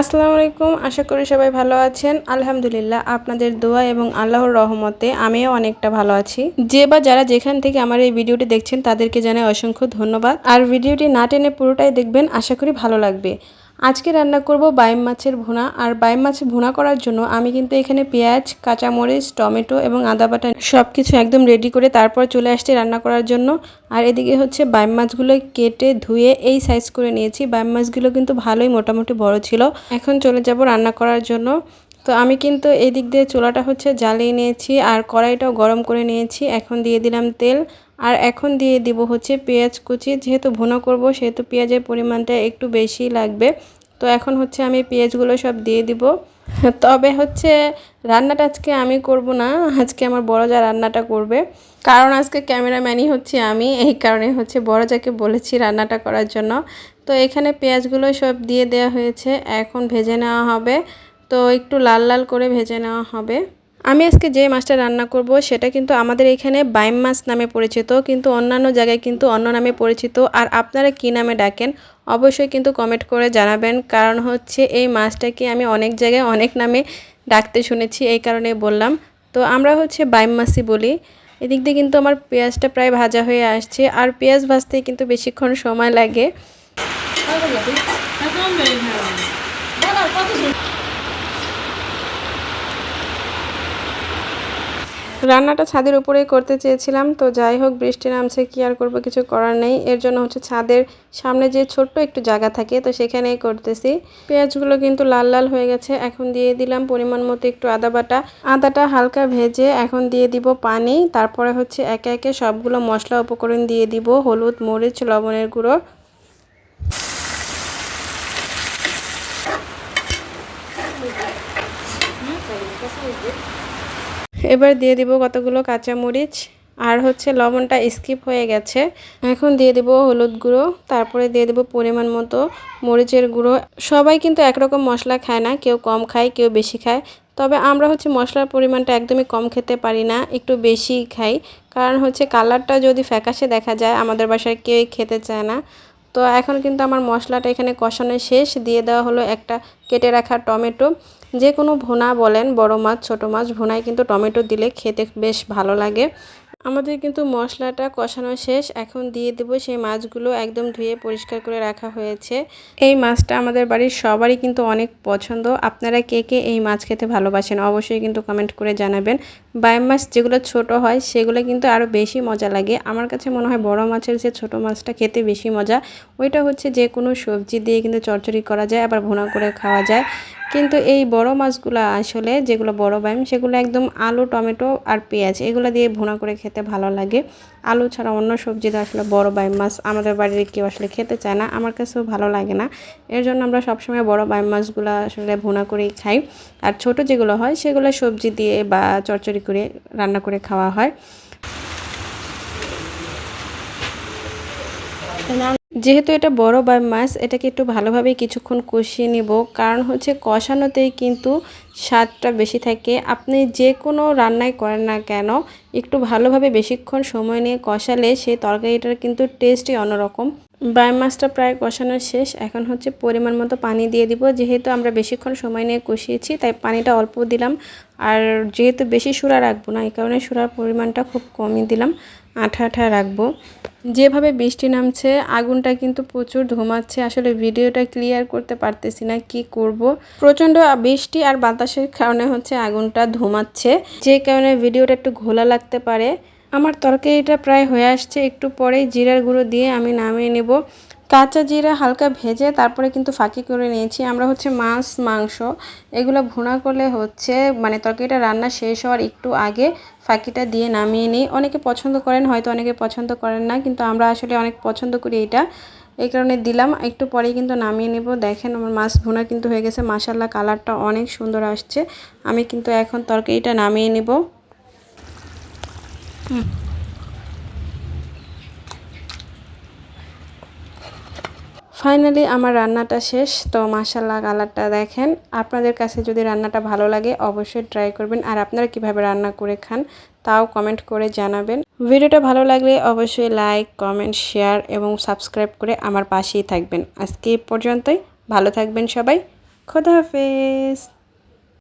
আসসালামু আলাইকুম, আশা করি সবাই ভালো আছেন। আলহামদুলিল্লাহ, আপনাদের দোয়া এবং আল্লাহর রহমতে আমিও অনেকটা ভালো আছি। যে বা যারা যেখান থেকে আমার এই ভিডিওটি দেখছেন, তাদেরকে জানাই অসংখ্য ধন্যবাদ। আর ভিডিওটি না টেনে পুরোটাই দেখবেন, আশা করি ভালো লাগবে। আজকে রান্না করব বাইম মাছের ভুনা। আর বাইম মাছ ভুনা করার জন্য আমি কিন্তু এখানে পেঁয়াজ, কাঁচামরিচ, টমেটো এবং আদা বাটা সব কিছু একদম রেডি করে তারপর চলে আসছি রান্না করার জন্য। আর এদিকে হচ্ছে বাইম মাছগুলো কেটে ধুয়ে এই সাইজ করে নিয়েছি। বাইম মাছগুলো কিন্তু ভালোই মোটামুটি বড় ছিল। এখন চলে যাব রান্না করার জন্য। তো আমি কিন্তু এই দিক দিয়ে চুলাটা হচ্ছে জ্বালিয়ে নিয়েছি। আর কড়াইটাও গরম করে নিয়েছি। এখন দিয়ে দিলাম তেল। আর এখন দিয়ে দিব হচ্ছে পেঁয়াজ কুচি। যেহেতু ভুনা করব, সেহেতু পেঁয়াজের পরিমাণটা একটু বেশি লাগবে। তো এখন হচ্ছে আমি পেঁয়াজগুলো সব দিয়ে দিব। তবে হচ্ছে রান্নাটা আজকে আমি করব না, আজকে আমার বড় যা রান্নাটা করবে। কারণ আজকে ক্যামেরাম্যানই হচ্ছে আমি, এই কারণে হচ্ছে বড় যাকে বলেছি রান্নাটা করার জন্য। তো এখানে পেঁয়াজগুলো সব দিয়ে দেওয়া হয়েছে, এখন ভেজে নেওয়া হবে। তো একটু লাল লাল করে ভেজে নেওয়া হবে। আমি আজকে যে মাছটা রান্না করব সেটা কিন্তু আমাদের এখানে বাইম মাছ নামে পরিচিত, কিন্তু অন্যান্য জায়গায় কিন্তু অন্য নামে পরিচিত। আর আপনারা কি নামে ডাকেন, অবশ্যই কিন্তু কমেন্ট করে জানাবেন। কারণ হচ্ছে এই মাছটাকে আমি অনেক জায়গায় অনেক নামে ডাকতে শুনেছি, এই কারণে বললাম। তো আমরা হচ্ছে বাইম মাছই বলি। এদিক দিয়ে কিন্তু আমার পেঁয়াজটা প্রায় ভাজা হয়ে আসছে, আর পেঁয়াজ ভাজতে কিন্তু বেশিক্ষণ সময় লাগে। রান্নাটা ছাদের উপরেই করতে চেয়েছিলাম, তো যাই হোক বৃষ্টি নামছে, কি আর করব, কিছু করার নেই। এর জন্য হচ্ছে ছাদের সামনে যে ছোট্ট একটু জায়গা থাকে, তো সেখানেই করতেছি। পেঁয়াজগুলো কিন্তু লাল লাল হয়ে গেছে, এখন দিয়ে দিলাম পরিমাণ মতো একটু আদা বাটা। আদাটা হালকা ভেজে এখন দিয়ে দিব পানি, তারপরে হচ্ছে একে একে সবগুলো মশলা উপকরণ দিয়ে দিব, হলুদ, মরিচ, লবণের গুঁড়ো। এবার দিয়ে দিব কতগুলো কাঁচামরিচ। আর হচ্ছে লবণটা স্কিপ হয়ে গেছে। এখন দিয়ে দেব হলুদ গুঁড়ো, তারপরে দিয়ে দেব পরিমাণ মতো মরিচের গুঁড়ো। সবাই কিন্তু একরকম মশলা খায় না, কেউ কম খায়, কেউ বেশি খায়। তবে আমরা হচ্ছে মশলার পরিমাণটা একদমই কম খেতে পারি না, একটু বেশি খাই। কারণ হচ্ছে কালারটা যদি ফ্যাকাশে দেখা যায়, আমাদের বাসায় কেউই খেতে চায় না। তো এখন কিন্তু আমার মশলাটা এখানে কষানো শেষ। দিয়ে দেওয়া হলো একটা কেটে রাখা টমেটো। যে কোনো ভোনা বলেন, বড় মাছ, ছোট মাছ, ভুনায় কিন্তু টমেটো দিলে খেতে বেশ ভালো লাগে। আমাদের কিন্তু মশলাটা কষানো শেষ, এখন দিয়ে দেব সেই মাছগুলো একদম ধুয়ে পরিষ্কার করে রাখা হয়েছে। এই মাছটা আমাদের বাড়ির সবারই কিন্তু অনেক পছন্দ। আপনারা কে কে এই মাছ খেতে ভালোবাসেন অবশ্যই কিন্তু কমেন্ট করে জানাবেন। বাইম মাছ যেগুলো ছোট হয়, সেগুলো কিন্তু আরও বেশি মজা লাগে। আমার কাছে মনে হয় বড় মাছের যে ছোট মাছটা খেতে বেশি মজা, ওইটা হচ্ছে যে কোনো সবজি দিয়ে কিন্তু চরচড়ি করা যায়, আবার ভুনা করে খাওয়া যায়। কিন্তু এই বড় মাছগুলো আসলে যেগুলো বড় বাইম সেগুলো একদম আলু, টমেটো আর পেঁয়াজ, এগুলো দিয়ে ভুনা করে খেতে ভালো লাগে। আলু ছাড়া অন্য সবজি দিয়ে আসলে বড় বাইম মাছ আমাদের বাড়ির কেউ আসলে খেতে চায় না, আমার কাছেও ভালো লাগে না। এর জন্য আমরা সবসময় বড় বাইম মাছগুলো আসলে ভুনা করেই খাই। আর ছোট যেগুলো হয়, সেগুলো সবজি দিয়ে বা চরচড়ি করে রান্না করে খাওয়া হয়। যেহেতু এটা বড় বা মাছ, এটাকে একটু ভালোভাবে কিছুক্ষণ কষিয়ে নিব। কারণ হচ্ছে কষানোতেই কিন্তু স্বাদটা বেশি থাকে। আপনি যে কোনো রান্নাই করেন না কেন, একটু ভালোভাবে বেশিক্ষণ সময় নিয়ে কষালে সেই তরকারিটার কিন্তু টেস্টই অন্যরকম। বাই মাছটা প্রায় কষানো শেষ। এখন হচ্ছে পরিমাণ মতো পানি দিয়ে দিব। যেহেতু আমরা বেশিক্ষণ সময় নিয়ে কষিয়েছি, তাই পানিটা অল্প দিলাম। আর যেহেতু বেশি সুরা রাখব না, এই কারণে সুরার পরিমাণটা খুব কমই দিলাম। আঠা আঠা রাখব। যেভাবে বৃষ্টি নামছে, আগুনটা কিন্তু প্রচুর ধোমাচ্ছে। আসলে ভিডিওটা ক্লিয়ার করতে পারতেছি না কি করব। প্রচণ্ড বৃষ্টি আর বাতাসের কারণে হচ্ছে আগুনটা ধোমাচ্ছে। যে কারণে ভিডিওটা একটু ঘোলা লাগতে পারে। আমার তরকারিটা প্রায় হয়ে আসছে, একটু পরেই জিরার গুঁড়ো দিয়ে আমি নামিয়ে নেব। কাঁচা জিরা হালকা ভেজে তারপরে কিন্তু ফাঁকি করে নিয়েছি। আমরা হচ্ছে মাছ, মাংস, এগুলো ভুনা করলে হচ্ছে মানে তরকারিটা রান্না শেষ হওয়ার একটু আগে ফাঁকিটা দিয়ে নামিয়ে নিই। অনেকে পছন্দ করেন, হয়তো অনেকে পছন্দ করেন না, কিন্তু আমরা আসলে অনেক পছন্দ করি এটা। এই কারণে দিলাম, একটু পরেই কিন্তু নামিয়ে নেব। দেখেন আমার মাছ ভুনা কিন্তু হয়ে গেছে মাসাল্লা কালারটা অনেক সুন্দর আসছে। আমি কিন্তু এখন তরকারিটা নামিয়ে নেব। ফাইনালি আমার রান্নাটা শেষ, তো মাসাল্লাহ কালারটা দেখেন। আপনাদের কাছে যদি রান্নাটা ভালো লাগে, অবশ্যই ট্রাই করবেন। আর আপনারা কীভাবে রান্না করে খান, তাও কমেন্ট করে জানাবেন। ভিডিওটা ভালো লাগলে অবশ্যই লাইক কমেন্ট শেয়ার এবং সাবস্ক্রাইব করে আমার পাশেই থাকবেন। আজকে পর্যন্তই। ভালো থাকবেন সবাই। খোদা হাফেজ।